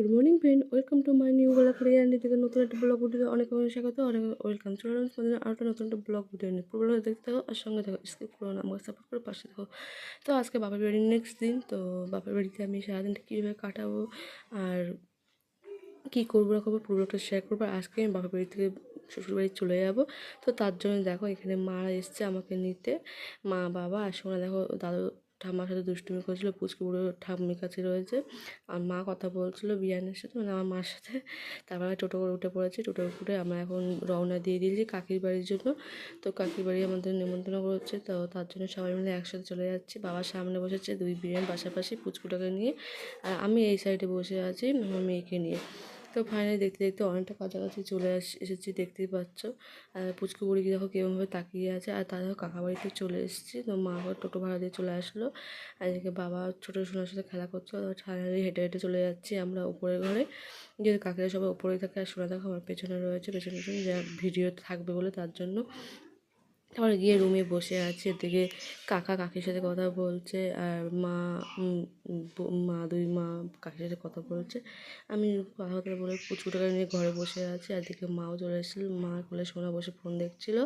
Good morning friend welcome to my new blog রিয়ান্ডি থেকে নতুন একটা ব্লগ ভিডিও অনেক অনেক স্বাগত অনেক ওয়েলকাম চলে তোমাদের আরও একটা নতুন একটা ব্লগ ভিডিও নিয়ে পুরো দেখতে থাকো আর সঙ্গে থাকো স্কিপ করো না আমাকে সাপোর্ট করে পাশে থাকো তো আজকে বাপের বাড়ির নেক্সট দিন তো বাপের বাড়িতে আমি সারাদিনটা কীভাবে কাটাবো আর কী করব না করব পুরো ব্লগটা শেয়ার করব আর আজকে আমি বাপের বাড়ি থেকে শ্বশুরবাড়ি চলে যাব তো তার জন্য দেখো এখানে মা এসছে আমাকে নিতে মা বাবা আর সঙ্গে দেখো দাদু ঠাম্মার সাথে দুষ্টুমি করেছিল, পুচকে বুড়ো ঠাম্মির কাছে রয়েছে। আর মা কথা বলছিল বিয়ানের সাথে মানে আমার মার সাথে। তারপরে টোটো করে উঠে পড়েছি, টোটো উঠে আমরা এখন রওনা দিয়ে দিয়েছি কাকির বাড়ির জন্য। তো কাকির বাড়ি আমাদের নিমন্ত্রণ করছে, তো তার জন্য সবাই মিলে একসাথে চলে যাচ্ছি। বাবার সামনে বসেছে দুই বিরিয়ানি, পাশাপাশি পুচকুটাকে নিয়ে। আর আমি এই সাইডে বসে আছি, আমার মেয়েকে নিয়ে। তো ফাইনালি দেখতে দেখতে অনেকটা কাছাকাছি চলে আস, এসেছি, দেখতেই পাচ্ছ। আর পুচকু বুড়ি দেখো কেমনভাবে তাকিয়ে আছে। আর তাদের কাকা বাড়িতে চলে এসেছি। তো মা আবার টোটো ভাড়া দিয়ে চলে আসলো। আর এদিকে বাবা ছোটো সোনার সাথে খেলা করছ। ফাইনালি হেঁটে হেঁটে চলে যাচ্ছি আমরা উপরের ঘরে। যেহেতু কাকিরা সবাই উপরেই থাকে আর সোনা দেখো আমার পেছনে রয়েছে, পেছনে পেছনে যা ভিডিও থাকবে বলে তার জন্য। তারপরে গিয়ে রুমে বসে আছে এদিকে কাকা কাকির সাথে কথা বলছে, আর মা মা, দুই মা কাকির সাথে কথা বলছে। আমি কথা কথা বলে পুচকুটাকে নিয়ে ঘরে বসে আছি, আর দিকে মাও চলে এসেছিল। মা কোলে সোনা বসে ফোন দেখছিল।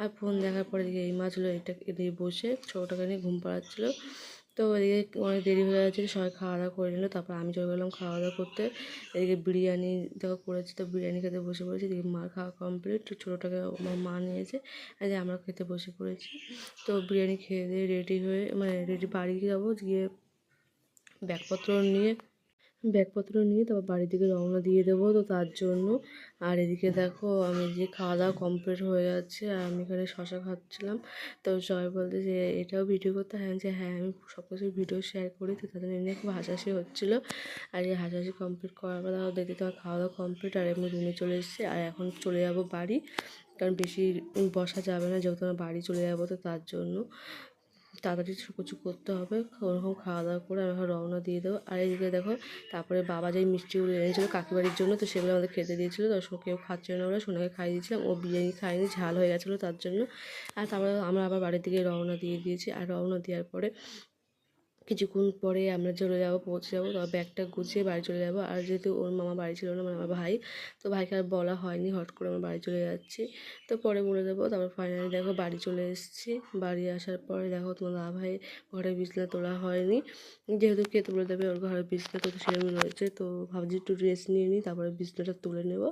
আর ফোন দেখার পরে দিকে এই মা ছিল এটা এদিকে বসে ছোটোটাকে নিয়ে ঘুম পাড়াচ্ছিল। তো এদিকে অনেক দেরি হয়ে গেছে, সবাই খাওয়া দাওয়া করে নিল। তারপর আমি চলে গেলাম খাওয়া দাওয়া করতে। এদিকে বিরিয়ানি দেখো করেছি, তো বিরিয়ানি খেতে বসে পড়েছি। এদিকে মার খাওয়া কমপ্লিট ছোটোটাকে আমার মা নিয়েছে। যে আমরা খেতে বসে পড়েছি। তো বিরিয়ানি খেয়ে দিয়ে রেডি হয়ে মানে রেডি বাড়ি যাব, গিয়ে ব্যাগপত্র নিয়ে ব্যাগপত্র নিয়ে তারপর বাড়ির দিকে রওনা দিয়ে দেবো তো তার জন্য। আর এদিকে দেখো, আমি যে খাওয়া দাওয়া কমপ্লিট হয়ে যাচ্ছে, আর আমি এখানে শশা খাচ্ছিলাম। তো সবাই বলতে যে, এটাও ভিডিও করতে? হ্যাঁ যে হ্যাঁ আমি সব কিছু ভিডিও শেয়ার করি। তো তাদের নিয়ে খুব হাসাহাসি হচ্ছিল। আর এই হাসাহাসি কমপ্লিট করার পর দেখো, দেখতে তোমার খাওয়া দাওয়া কমপ্লিট আর এমনি রুমে চলে এসেছি। আর এখন চলে যাব বাড়ি। কারণ বেশি বসা যাবে না, যেহেতু আমার বাড়ি চলে যাব তো তার জন্য। তাড়াতাড়ি কিছু করতে হবে, ওরকম খাওয়া দাওয়া করে আমি রওনা দিয়ে দেবো। আর এদিকে দেখো, তারপরে বাবা যেই মিষ্টিগুলো এনেছিল কাকিবাড়ির জন্য, তো সেগুলো আমাদের খেতে দিয়েছিল, তো কেউ খাচ্ছে না ওরা সোনাকে খাইয়ে দিয়েছিলাম। ও বিরিয়ানি খায়নি, ঝাল হয়ে গেছিল তার জন্য। আর তারপরে আমরা আবার বাড়ির দিকে রওনা দিয়ে দিয়েছি। আর রওনা দেওয়ার পরে কিছুক্ষণ পরে আমরা চলে যাব, পৌঁছে যাব, তারপর ব্যাগটা গুছিয়ে বাড়ি চলে যাব। আর যেহেতু ওর মামা বাড়ি ছিল না মানে আমার ভাই, তো ভাইকে আর বলা হয়নি, হট করে আমার বাড়ি চলে যাচ্ছি। তো পরে বলে দেবো, তারপর ফাইনালি দেখো বাড়ি চলে এসেছি। বাড়ি আসার পরে দেখো তোমার দাদা ভাই ঘরে বিছনা তোলা হয়নি। যেহেতু খেতে বলে দেবে, ওর ঘরে বিছনা তো সেরকমই রয়েছে, তো ভাবছি একটু রেস্ট নিয়ে নিই, তারপরে বিছনাটা তুলে নেব।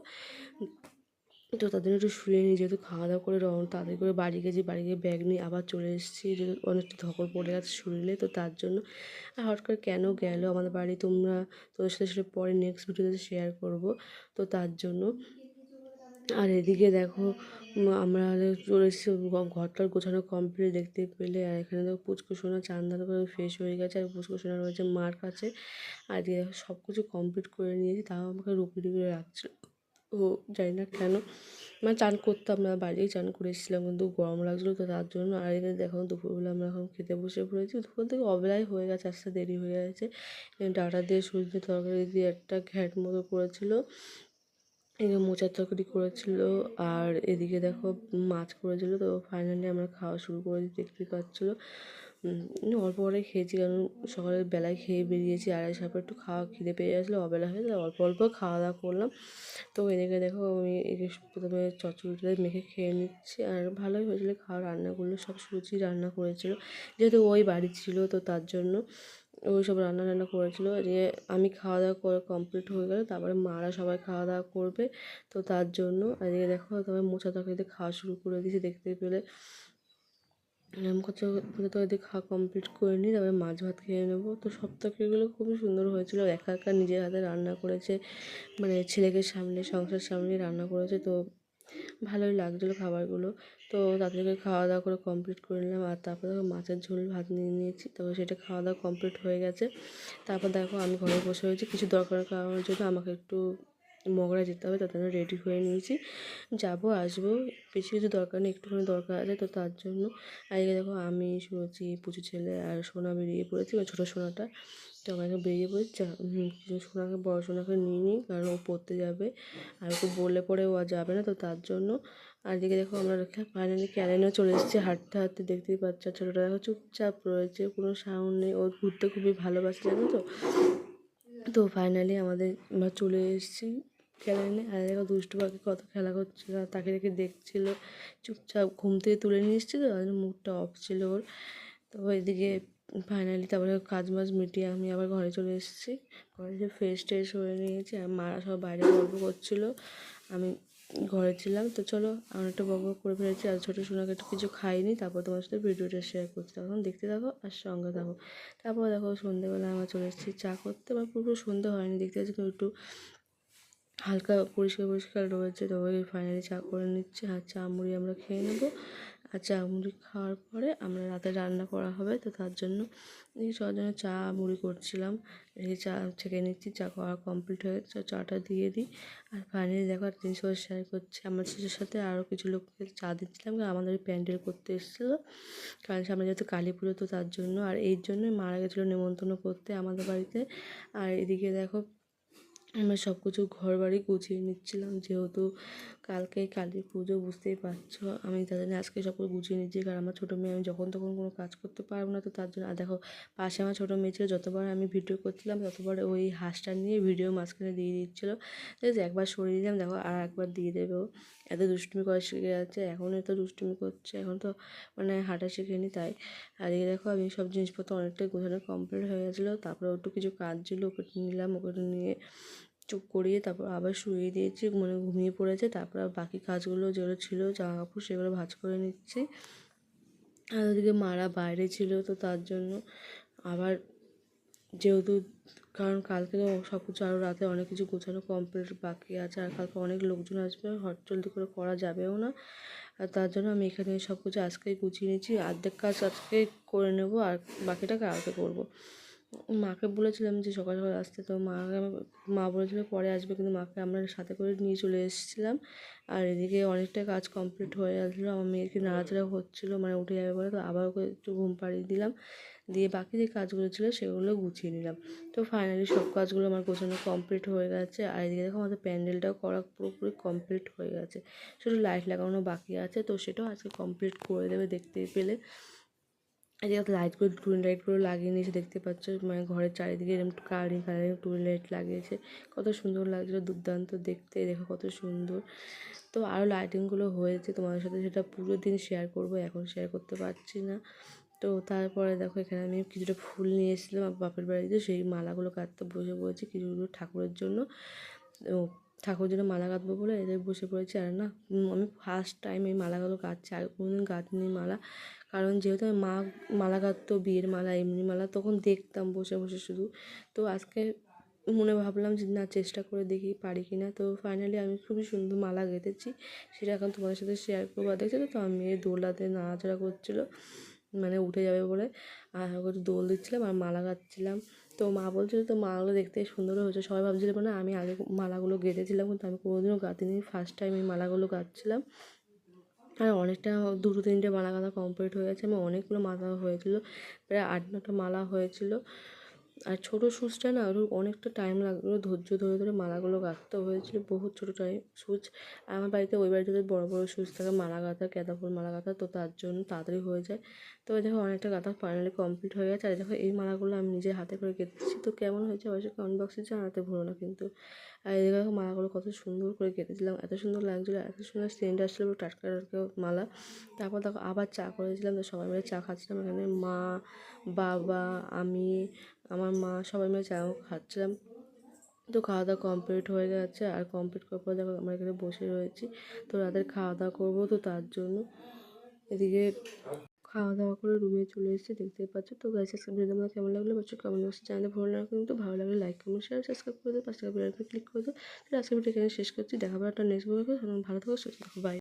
তো তাদের একটু শুয়ে নিই, যেহেতু খাওয়া দাওয়া করে রওনা তাড়াতাড়ি করে বাড়ি গেছি বাড়ি গিয়ে ব্যাগ নিয়ে আবার চলে এসেছি। অনেকটা ধকল পড়ে গেছে শরীরে তো তার জন্য আর হট করে কেন গেল আমাদের বাড়ি তোমরা তোদের সাথে সেটা পরে নেক্সট ভিডিওতে শেয়ার করব। তো তার জন্য আর এদিকে দেখো আমরা চলে এসেছি ঘরটার গোছানো কমপ্লিট দেখতে পেলে। আর এখানে দেখো পুচকু সোনা চান করে ফ্রেশ হয়ে গেছে, আর পুচকু সোনা রয়েছে মার কাছে। আর এদিকে দেখো সব কিছু কমপ্লিট করে নিয়েছি, তাও আমাকে রুপি করে রাখছিলো। ও জানি না কেন। মানে চান করতাম না বাড়িতেই চান করে এসেছিলাম, কিন্তু গরম লাগছিল তো তার জন্য। আর এখানে দেখো, দুপুরবেলা আমরা এখন খেতে বসে পড়েছি। দুপুর থেকে অবেলাই হয়ে গেছে, আসতে দেরি হয়ে গেছে। ডাটা দিয়ে, সূর্যের তরকারি দিয়ে একটা ঘ্যাট মতো করেছিল। এদিকে মোচার তরকারি করেছিল, আর এদিকে দেখো মাছ করেছিল। তো ফাইনালি আমরা খাওয়া শুরু করেছি দেখতেই পাচ্ছিলো অল্প করে খেয়েছি, কারণ সকালের বেলায় খেয়ে বেরিয়েছি আড়াই সাপে একটু খাওয়া খিদে পেয়ে গেছিল, অবেলা হয়ে অল্প অল্প খাওয়া দাওয়া করলাম। তো এদিকে দেখো আমি প্রথমে চচ্চড়িটা মেখে খেয়ে নিচ্ছি, আর ভালোই হয়েছিলো খাওয়া, রান্নাগুলো সব সুচি রান্না করেছিল। যেহেতু ওই বাড়ি ছিল, তো তার জন্য ওই সব রান্না টান্না করেছিল, যে আমি খাওয়া দাওয়া করে কমপ্লিট হয়ে গেলে তারপরে মারা সবাই খাওয়া দাওয়া করবে, তো তার জন্য। এদিকে দেখো, তবে মোচা তরকারিতে খাওয়া শুরু করে দিয়েছি, দেখতে পেলে এরকম করতে করতে করতে খাওয়া কমপ্লিট করে নিই, তারপরে মাছ ভাত খেয়ে নেব। তো সব তরকারিগুলো খুবই সুন্দর হয়েছিলো। একা একা নিজের হাতে রান্না করেছে মানে ছেলেকে সামনে সংসার সামনে রান্না করেছে, তো ভালোই লাগছিল খাবারগুলো। তো তাদেরকে খাওয়া দাওয়া করে কমপ্লিট করে নিলাম। আর তারপর দেখো মাছের ঝোল ভাত নিয়ে নিয়েছি তো সেটা খাওয়া দাওয়া কমপ্লিট হয়ে গেছে। তারপর দেখো আমি ঘরে বসে হয়েছি কিছু দরকার কারণের জন্য আমাকে একটু মগরা যেতে হবে, তার জন্য রেডি হয়ে নিয়েছি। যাব, আসব, বেশি কিছু দরকার নেই, একটুখানি দরকার আছে, তো তার জন্য। আজকে দেখো আমি শুনেছি পুচু ছেলে আর সোনা বেরিয়ে পড়েছি মানে ছোটো সোনাটা। তো আমাকে বেরিয়ে পড়েছি সোনাকে, বড় সোনাকে নিয়ে নিই, কারণ ও পড়তে যাবে। আর ওকে বললে পরে ও আর যাবে না, তো তার জন্য। আর দিকে দেখো আমরা ফাইনালি ক্যালেন্ডার চলে এসেছি, হাঁটতে হাঁটতে দেখতেই পাচ্ছি ছোটোটা দেখো চুপচাপ রয়েছে, কোনো সাউন্ড নেই, ও ঘুরতে খুবই ভালোবাসে, জানো তো? তো ফাইনালি আমাদের, আমরা চলে এসেছি। খেলা নিয়ে আর দেখো দুষ্টু পাখি কত খেলা করছিল, আর তাকে দেখে দেখছিল, চুপচাপ ঘুম থেকে তুলে নিয়ে এসেছি তো তার মুডটা অফ ছিল ওর। তো এদিকে ফাইনালি তারপরে কাজ মাজ মিটিয়ে আমি আবার ঘরে চলে এসেছি। ঘরে এসে ফ্রেশ ট্রেশ হয়ে নিয়েছি, আর মারা সব বাইরে গল্প করছিল। আমি ঘরে ছিলাম, তো চলো অনেকটা বক বক করে ফেলেছি। আর ছোটো সোনাকে একটু কিছু খাইনি, তারপর তোমার সাথে ভিডিওটা শেয়ার করছি। তখন দেখতে থাকো আর সঙ্গে থাকো। তারপর দেখো সন্ধ্যেবেলা আমরা চলে এসেছি চা করতে বা পুরো সন্ধ্যে হয়নি, দেখতে পাচ্ছি একটু হালকা পরিষ্কার পরিষ্কার রয়েছে, তবে ফাইনালি চা করে নিচ্ছি। আর চা মুড়ি আমরা খেয়ে নেব। আর চা মুড়ি খাওয়ার পরে আমরা রাতে রান্না করা হবে, তো তার জন্য এই জন্য চা মুড়ি করছিলাম। এই চা ছেঁকে নিচ্ছি, চা করা কমপ্লিট হয়ে গেছে। চাটা দিয়ে দিই। আর ফাইনালি দেখো একটা জিনিস শেয়ার করছি। আমার শেষের সাথে আরও কিছু লোককে চা দিচ্ছিলাম আমাদের প্যান্ডেল করতে এসেছিল। কারণ সামনে যেহেতু কালী পুজো, তো তার জন্য। আর এই জন্যই মারা গেছিল নেমন্তন্ন করতে আমাদের বাড়িতে। আর এদিকে দেখো আমরা সব কিছু ঘর বাড়ি গুছিয়ে নিচ্ছিলাম, যেহেতু কালকে কালী পুজো, বুঝতেই পারছ। আমি তার জন্য আজকে সব কিছু গুছিয়ে নিচ্ছি, কারণ আমার ছোটো মেয়ে, আমি যখন তখন কোনো কাজ করতে পারব না, তো তার জন্য আর দেখো, পাশে আমার ছোটো মেয়ে ছিল, যতবার আমি ভিডিও করছিলাম, ততবার ওই হাঁসটা নিয়ে ভিডিও মাঝখানে দিয়ে দিচ্ছিল। একবার সরিয়ে দিলাম, দেখো, আর একবার দিয়ে দেবে এত দুষ্টুমি করা শিখে যাচ্ছে, এখন এত দুষ্টুমি করছে, এখন তো মানে হাঁটা শিখেনি তাই। আর এই দেখো, আমি সব জিনিসপত্র অনেকটাই গোছানো কমপ্লিট হয়ে গেছিল, তারপরে একটু কিছু কাজ ছিল, ওকে নিলাম, ওকে নিয়ে চুপ করিয়ে তারপর আবার শুয়ে দিয়েছি মানে ঘুমিয়ে পড়েছে। তারপর বাকি কাজগুলো যেগুলো ছিল জামা কাপড় সেগুলো ভাজ করে নিচ্ছি। আর ওদিকে মারা বাইরে ছিল, তো তার জন্য আবার যেহেতু, কারণ কালকে তো সব কিছু আরও রাতে অনেক কিছু গোছানো কমপ্লিট বাকি আছে, আর কালকে অনেক লোকজন আসবে হট জলদি করে করা যাবেও না। আর তার জন্য আমি এখানে সব কিছু আজকেই গুছিয়ে নিয়েছি অর্ধেক কাজ আজকেই করে নেব, আর বাকিটা কালকে করব। মাকে বলেছিলাম যে সকাল সকাল আসতে, তো মাকে মা বলেছিল পরে আসবে, কিন্তু মাকে আমরা সাথে করে নিয়ে চলে এসেছিলাম। আর এদিকে অনেকটা কাজ কমপ্লিট হয়ে গেছিল। আমার মেয়েকে নাড়াচাড়া হচ্ছিল মানে উঠে যাবে বলে, তো আবার ওকে একটু ঘুম পাড়িয়ে দিলাম। দিয়ে বাকি যে কাজগুলো ছিল সেগুলো গুছিয়ে নিলাম। তো ফাইনালি সব কাজগুলো আমার গোছানো কমপ্লিট হয়ে গেছে। আর এদিকে দেখো আমাদের প্যান্ডেলটাও করা পুরোপুরি কমপ্লিট হয়ে গেছে। শুধু লাইট লাগানো বাকি আছে, তো সেটাও আজকে কমপ্লিট করে দেবে দেখতে পেলে। যে লাইটগুলো টুনি লাইটগুলো লাগিয়ে নিয়েছে, দেখতে পাচ্ছ? মানে ঘরের চারিদিকে এরকম কালারিং কালারিং টুনি লাইট লাগিয়েছে। কত সুন্দর লাগছিল দুর্দান্ত দেখতে, দেখো কত সুন্দর। তো আরও লাইটিংগুলো হয়েছে তোমাদের সাথে, সেটা পুরো দিন শেয়ার করব, এখন শেয়ার করতে পারছি না। তো তারপরে দেখো, এখানে আমি কিছুটা ফুল নিয়ে এসেছিলাম বাপের বাড়িতে, সেই মালাগুলো কাটতে বসে পড়েছি কিছুগুলো ঠাকুরের জন্য। ঠাকুরের জন্য মালা কাটবো বলে এদের বসে পড়েছি আর না আমি ফার্স্ট টাইম এই মালাগুলো কাটছি আর কোনোদিন কাটিনি মালা। কারণ যেহেতু আমি মা মালা কাটতো বিয়ের মালা, এমনি মালা, তখন দেখতাম বসে বসে শুধু। তো আজকে মনে ভাবলাম যে না, চেষ্টা করে দেখি পারি কি না। তো ফাইনালি আমি খুবই সুন্দর মালা গেঁথেছি, সেটা এখন তোমাদের সাথে শেয়ার করব। দেখছ তো আমি দোলাতে নাড়াচাড়া করছিল। মানে উঠে যাবে বলে। আর করে দোল দিচ্ছিলাম আর মালা গাচ্ছিলাম। তো মা বলছিল তো মালাগুলো দেখতে সুন্দর হয়েছে। সবাই ভাবছিল মানে আমি আগে মালাগুলো গেঁথেছিলাম, কিন্তু আমি কোনোদিনও গাঁথিনি। ফার্স্ট টাইম এই মালাগুলো গাঁথছিলাম। আর অনেকটা, দুটো, তিনটে মালা গাঁথা কমপ্লিট হয়ে গেছে। আমার অনেকগুলো মালা হয়েছিল, প্রায় আট, নটা মালা হয়েছিল। আর ছোটো সুচটা না ওর অনেকটা টাইম লাগল, ধৈর্য ধরে ধরে মালাগুলো গাঁথতে হয়েছিল বহুত ছোটো টাইম সুচ। আমার বাড়িতে ওই বাড়িতে বড় বড় সুচ থাকে, মালা গাঁথা, গাঁদা ফুল মালা গাঁথা, তো তার জন্য তাড়াতাড়ি হয়ে যায়। তো দেখো অনেকটা গাঁথা ফাইনালি কমপ্লিট হয়ে গেছে। আর দেখো এই মালাগুলো আমি নিজে হাতে করে কেটেছি তো কেমন হয়েছে অবশ্যই কমেন্ট জানাতে ভুলো না কিন্তু। আর এদিকে দেখো মালাগুলো কত সুন্দর করে কেটেছিলাম, এত সুন্দর লাগছিল এত সুন্দর সেন্ট আসছিল টাটকা টাটকা মালা। তারপর দেখো আবার চা করেছিলাম তো সবাই মিলে চা খাচ্ছিলাম এখানে। মা, বাবা, আমি আমার মা সবাই মিলে চা খাচ্ছিলাম। তো খাওয়া দাওয়া কমপ্লিট হয়ে গেছে। আর কমপ্লিট করার পর দেখো আমরা এখানে বসে রয়েছি। তো রাতের খাওয়া দাওয়া করব তো তার জন্য। এদিকে খাওয়া দাওয়া করে রুমে চলে এসেছি, দেখতেই পাচ্ছ। তো গাইস আজকে ভিডিও আমার কেমন লাগল? অবশ্যই কমেন্ট বক্সে জানাতে ভুলো না কিন্তু ভালো লাগলে লাইক কমেন্ট শেয়ার সাবস্ক্রাইব করে দিও। পাঁচটা বেল ক্লিক করে তো আজকে ভিডিও এখানে শেষ করছি। দেখা একটা নেক্সট ভালো থাকো, সুস্থ থাকো। বাই